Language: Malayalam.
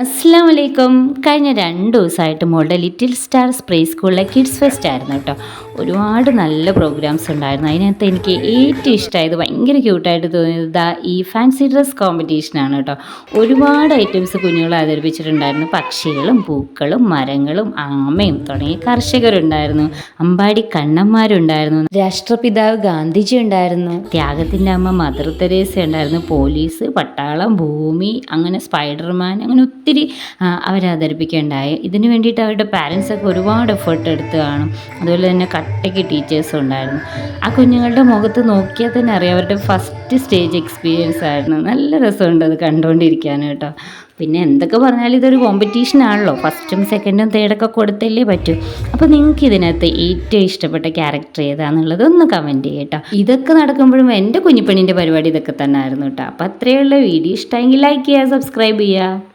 അസ്സാം വലൈക്കും കഴിഞ്ഞ രണ്ട് ദിവസമായിട്ട് മോളുടെ ലിറ്റിൽ സ്റ്റാർ സ്പ്രേ സ്കൂളിലെ കിഡ്സ് ഫെസ്റ്റ് ആയിരുന്നു കേട്ടോ. ഒരുപാട് നല്ല പ്രോഗ്രാംസ് ഉണ്ടായിരുന്നു. അതിനകത്ത് എനിക്ക് ഏറ്റവും ഇഷ്ടമായത് ഭയങ്കര ക്യൂട്ടായിട്ട് തോന്നിയത് ഈ ഫാൻസി ഡ്രസ് കോമ്പറ്റീഷനാണ് കേട്ടോ. ഒരുപാട് ഐറ്റംസ് കുഞ്ഞുങ്ങൾ അവതരിപ്പിച്ചിട്ടുണ്ടായിരുന്നു. പക്ഷികളും പൂക്കളും മരങ്ങളും ആമയും തുടങ്ങിയ കർഷകരുണ്ടായിരുന്നു. അമ്പാടി കണ്ണന്മാരുണ്ടായിരുന്നു. രാഷ്ട്രപിതാവ് ഗാന്ധിജി ഉണ്ടായിരുന്നു. ത്യാഗത്തിന്റെ അമ്മ മദർ തെരേസ ഉണ്ടായിരുന്നു. പോലീസ് പട്ടാളം ഭൂമി അങ്ങനെ സ്പൈഡർമാൻ അങ്ങനെ ആ, അവരവതരിപ്പിക്കുകയുണ്ടായി ഇതിന് വേണ്ടിയിട്ട് അവരുടെ പാരൻസൊക്കെ ഒരുപാട് എഫേർട്ട് എടുത്ത് കാണും. അതുപോലെ തന്നെ കട്ടയ്ക്ക് ടീച്ചേഴ്സും ഉണ്ടായിരുന്നു. ആ കുഞ്ഞുങ്ങളുടെ മുഖത്ത് നോക്കിയാൽ തന്നെ അറിയാം അവരുടെ ഫസ്റ്റ് സ്റ്റേജ് എക്സ്പീരിയൻസ് ആയിരുന്നു. നല്ല രസമുണ്ട് അത് കണ്ടുകൊണ്ടിരിക്കാൻ കേട്ടോ. പിന്നെ എന്തൊക്കെ പറഞ്ഞാലും ഇതൊരു കോമ്പറ്റീഷൻ ആണല്ലോ. ഫസ്റ്റും സെക്കൻഡും തേർഡൊക്കെ കൊടുത്തല്ലേ പറ്റൂ. അപ്പോൾ നിങ്ങൾക്ക് ഇതിനകത്ത് ഏറ്റവും ഇഷ്ടപ്പെട്ട ക്യാരക്ടർ ഏതാണെന്നുള്ളത് ഒന്ന് കമന്റ് ചെയ്യട്ടോ ഇതൊക്കെ നടക്കുമ്പോഴും എന്റെ കുഞ്ഞിപ്പണിന്റെ പരിപാടി ഇതൊക്കെ തന്നെ ആയിരുന്നു കേട്ടോ. അപ്പോൾ അത്രയുള്ള വീഡിയോ ഇഷ്ടമെങ്കിൽ ലൈക്ക് ചെയ്യുക സബ്സ്ക്രൈബ് ചെയ്യുക.